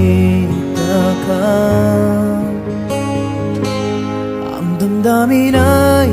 makikita ka. Ang damdamin ay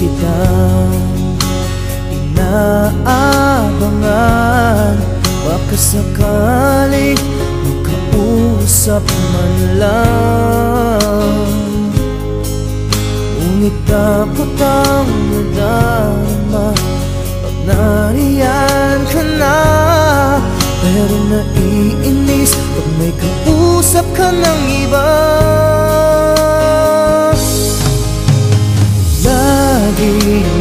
kitang inaabangan Baka sakaling makausap man lang. Ngunit takot ang nadama Pag nariyan ka na Pero naiinis Pag may kausap ka ng iba You.